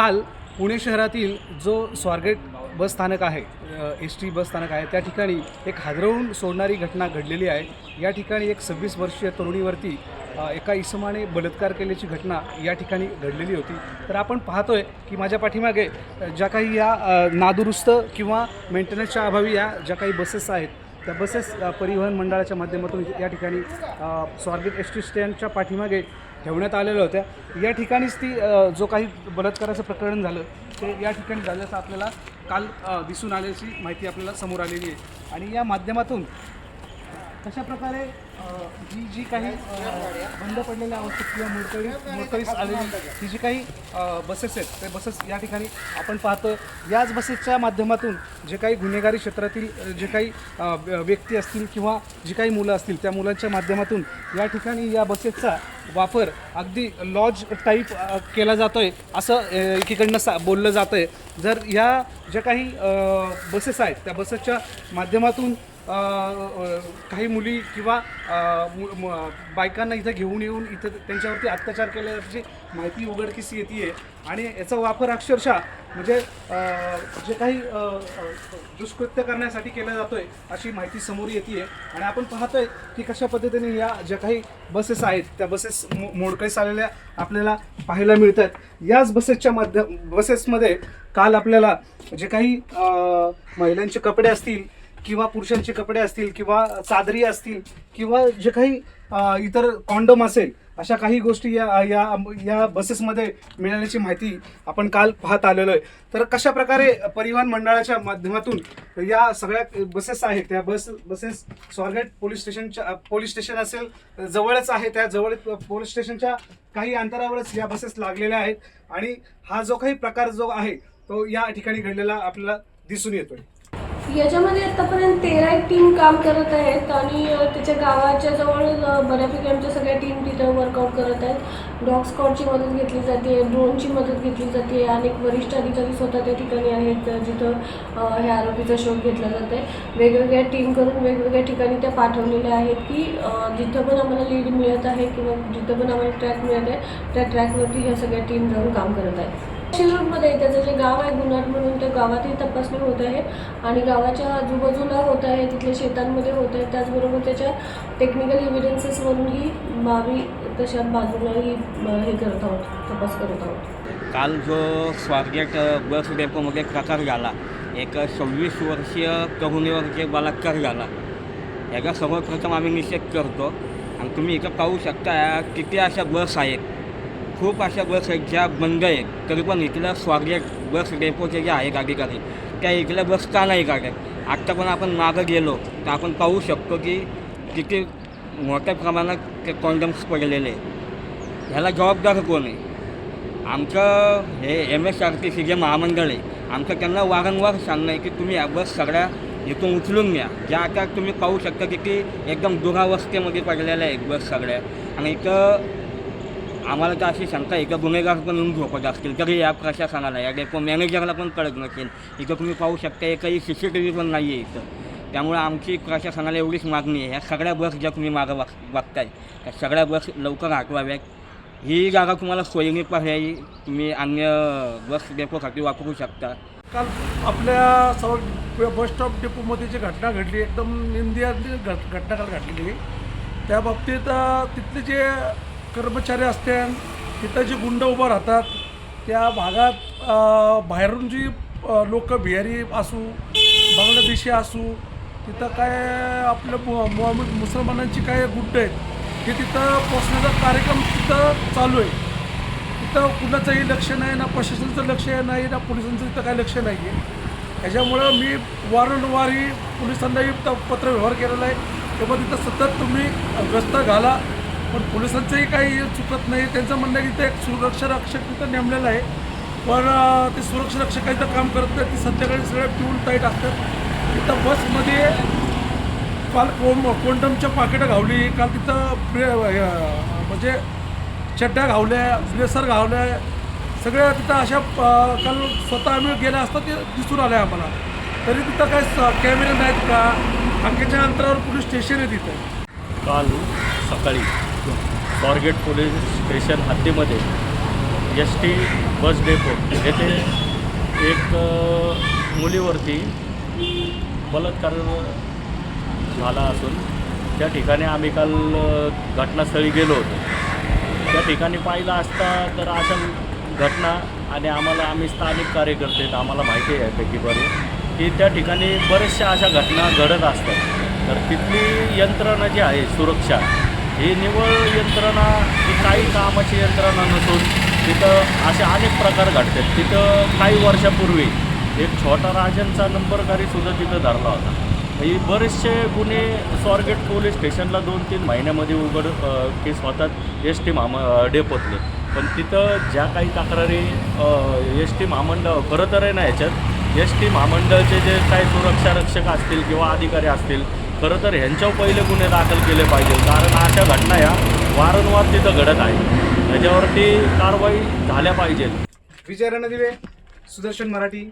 काल पुणे शहरातील जो स्वारगेट बस स्थानक आहे एस टी बस स्थानक आहे त्या ठिकाणी एक हादरवून सोडणारी घटना घडलेली आहे. या ठिकाणी एक सव्वीस वर्षीय तरुणीवरती एका इसमाने बलात्कार केल्याची घटना या ठिकाणी घडलेली होती. तर आपण पाहतोय की माझ्या पाठीमागे ज्या काही या नादुरुस्त किंवा मेंटेनन्सच्या अभावी या ज्या काही बसेस आहेत त्या बसेस परिवहन मंडळाच्या माध्यमातून या ठिकाणी स्वारगेट एस टी स्टँडच्या पाठीमागे ठेवण्यात आलेल्या होत्या. या ठिकाणीच ती जो काही बलात्काराचं प्रकरण झालं ते या ठिकाणी झाल्याचं आपल्याला काल दिसून आल्याची माहिती आपल्याला समोर आलेली आहे. आणि या माध्यमातून कशा प्रकारे जी जी काही बंद पडलेल्या अवस्थेत किंवा मोडकळी मोडकळीस आलेली ही जी काही बसेस आहेत ते बसेस या ठिकाणी आपण पाहतो याच बसेसच्या माध्यमातून जे काही गुन्हेगारी क्षेत्रातील जे काही व्यक्ती असतील किंवा जी काही मुलं असतील त्या मुलांच्या माध्यमातून या ठिकाणी या बसेसचा वापर अगदी लॉज टाईप केला केला जातोय असं एकीकडनं सा बोललं जातं आहे जर या ज्या काही बसेस आहेत त्या बसेसच्या माध्यमातून काही मुली किंवा मु- बायकांना इथं घेऊन येऊन इथं त्यांच्यावरती अत्याचार केल्याची माहिती उघडकीस येते आहे आणि याचा वापर अक्षरशः म्हणजे जे काही दुष्कृत्य करण्यासाठी केला जातो आहे अशी माहिती समोर येते आहे आणि आपण पाहतो आहे की कशा पद्धतीने या ज्या काही बसेस आहेत त्या बसेस मो- मोडकळीस आलेल्या आपल्याला पाहायला मिळतात याच बसेसच्या माध्यम बसेसमध्ये काल आपल्याला जे काही महिलांचे कपडे असतील किंवा पुरुषांचे कपडे असतील किंवा चादरी असतील किंवा जे काही इतर कॉन्डम असेल अशा काही गोष्टी या या या बसेसमध्ये मिळाल्याची माहिती आपण काल पाहत आलेलो आहे. तर कशा प्रकारे परिवहन मंडळाच्या माध्यमातून या सगळ्या बसेस आहेत त्या बस बसेस स्वारगेट पोलीस स्टेशनच्या पोलीस स्टेशन असेल जवळच आहे त्या जवळ पोलीस स्टेशनच्या काही अंतरावरच या बसेस लागलेल्या आहेत आणि हा जो काही प्रकार जो आहे तो या ठिकाणी घडलेला आपल्याला दिसून येतोय. याच्यामध्ये आतापर्यंत तेरा एक टीम काम करत आहेत आणि त्याच्या गावाच्या जवळ बऱ्यापैकी आमच्या सगळ्या टीम तिथं वर्कआउट करत आहेत. डॉग स्कॉटची मदत घेतली जाते ड्रोनची मदत घेतली जाते अनेक वरिष्ठ अधिकारी स्वतः त्या ठिकाणी आहेत जिथं ह्या आरोपीचा शोध घेतला जात आहे वेगवेगळ्या टीम करून वेगवेगळ्या ठिकाणी त्या पाठवलेल्या आहेत की जिथं पण आम्हाला लीड मिळत आहे किंवा जिथं पण आम्हाला ट्रॅक मिळत आहे त्या ट्रॅकवरती ह्या सगळ्या टीम जाऊन काम करत आहेत. शिरूरमध्ये त्याचं जे गाव आहे गुन्हाट म्हणून त्या गावातही तपासणी होत आहे आणि गावाच्या आजूबाजूला होत आहे तिथल्या शेतांमध्ये होत आहे. त्याचबरोबर त्याच्या टेक्निकल एव्हिडन्सेसवरूनही बावी तशा बाजूलाही हे करत आहोत तपास करत आहोत. काल जो स्वारगेट बस डेपोमध्ये प्रकार झाला एक सव्वीस वर्षीय तरुणीवर जे बलात्कार झाला याचा सर्वप्रथम आम्ही निषेध करतो. आणि तुम्ही इथं पाहू शकता किती अशा बस आहेत. खूप अशा बस आहेत ज्या बंद आहेत. तरी पण इथल्या स्वारगेट बस डेपोचे जे आहेत अधिकारी त्या इथल्या बस का नाही काढत? आत्ता पण आपण मागं गेलो तर आपण पाहू शकतो की किती मोठ्या प्रमाणात ते कॉन्डम्स पडलेले ह्याला जबाबदार कोण आहे? आमचं हे M S R T C जे महामंडळ आहे आमचं त्यांना वारंवार सांगणं आहे की तुम्ही या बस सगळ्या इथून उचलून घ्या. ज्या आता तुम्ही पाहू शकता की ती एकदम दुरावस्थेमध्ये पडलेल्या आहेत बस सगळ्या. आणि इथं आम्हाला तर अशी शंका एका गुन्हेगार पण येऊन झोपत असतील. तरी या प्रशासनाला या डेपो मॅनेजरला पण कळत नसेल. इथं तुम्ही पाहू शकता एकही सी सी टी व्ही पण नाही आहे इथं. त्यामुळे आमची प्रशासनाला एवढीच मागणी आहे. ह्या सगळ्या बस ज्या तुम्ही मागं वाग बघताय त्या सगळ्या बस लवकर हटवाव्यात ही जागा तुम्हाला सोयीने पर्यायी तुम्ही अन्य बस डेपोसाठी वापरू शकता. काल आपल्या सर्व बस स्टॉप डेपोमध्ये जी घटना घडली एकदम निंदिया घट घटना काल घडलेली. त्या बाबतीत तिथले जे कर्मचारी असतात तिथं जे गुंड उभं राहतात त्या भागात बाहेरून जी लोक बिहारी असू बांगलादेशी असू तिथं काय आपलं मु- मुसलमानांची काय गुंड आहेत हे तिथं पोचण्याचा कार्यक्रम तिथं चालू आहे. तिथं कुणाचंही लक्ष नाही ना प्रशासनाचं लक्ष नाही ना पोलिसांचं तिथं काही लक्ष नाही आहे. त्याच्यामुळं मी वारंवारी पोलिसांनाही त- पत्रव्यवहार केलेला आहे. तेव्हा तिथं सतत तुम्ही गस्त घाला. पण पोलिसांचंही काही चुकत नाही. त्यांचं म्हणणं आहे की ते एक सुरक्षा रक्षक तिथं नेमलेलं आहे. पण ते सुरक्षा रक्षक काम करत नाही ती संध्याकाळी सगळ्या पिऊन टाईट असतात. तिथं बसमध्ये काल कोम कोंडमच्या पाकिटं घावली. काल तिथं प्रे म्हणजे चड्ड्या घावल्या ब्लेसर घावल्या. सगळ्या तिथं अशा काल स्वतः आम्ही गेल्या असता ते दिसून आलं आहे आम्हाला. तरी तिथं काय कॅमेरे नाहीत का? अंकेच्या अंतरावर पोलीस स्टेशन आहे तिथं. काल सकाळी स्वारगेट पोलीस स्टेशन हद्दीमध्ये एस टी बस डेपो येथे एक मुलीवरती बलात्कार झाला असून त्या ठिकाणी आम्ही काल घटनास्थळी गेलो होतो. त्या ठिकाणी पाहिलं असता तर अशा घटना आणि आम्हाला आम्ही स्थानिक कार्यकर्ते आहेत, आम्हाला माहिती आहे यापैकी बरे की त्या ठिकाणी बऱ्याचशा अशा घटना घडत असतात. तर तिथली यंत्रणा जी आहे सुरक्षा ही निवळ यंत्रणा ही काही कामाची यंत्रणा नसून तिथं असे अनेक प्रकार घडतात. तिथं काही वर्षापूर्वी एक छोटा राजांचा नंबरकारीसुद्धा तिथं धरला होता. हे बरेचसे गुन्हे स्वारगेट पोलीस स्टेशनला दोन तीन महिन्यामध्ये उघड केस होतात एस टी महाम डेपोतले. पण तिथं ज्या काही तक्रारी एस टी महामंडळ खरं तर आहे ना याच्यात एस टी महामंडळचे जे काही सुरक्षा रक्षक असतील किंवा अधिकारी असतील खरं तर ह्यांच्यावर पहिले गुन्हे दाखल केले पाहिजे कारण अशा घटना या वारंवार तिथं घडत आहे त्याच्यावरती कारवाई झाल्या पाहिजेत विचारणा दिले सुदर्शन मराठी.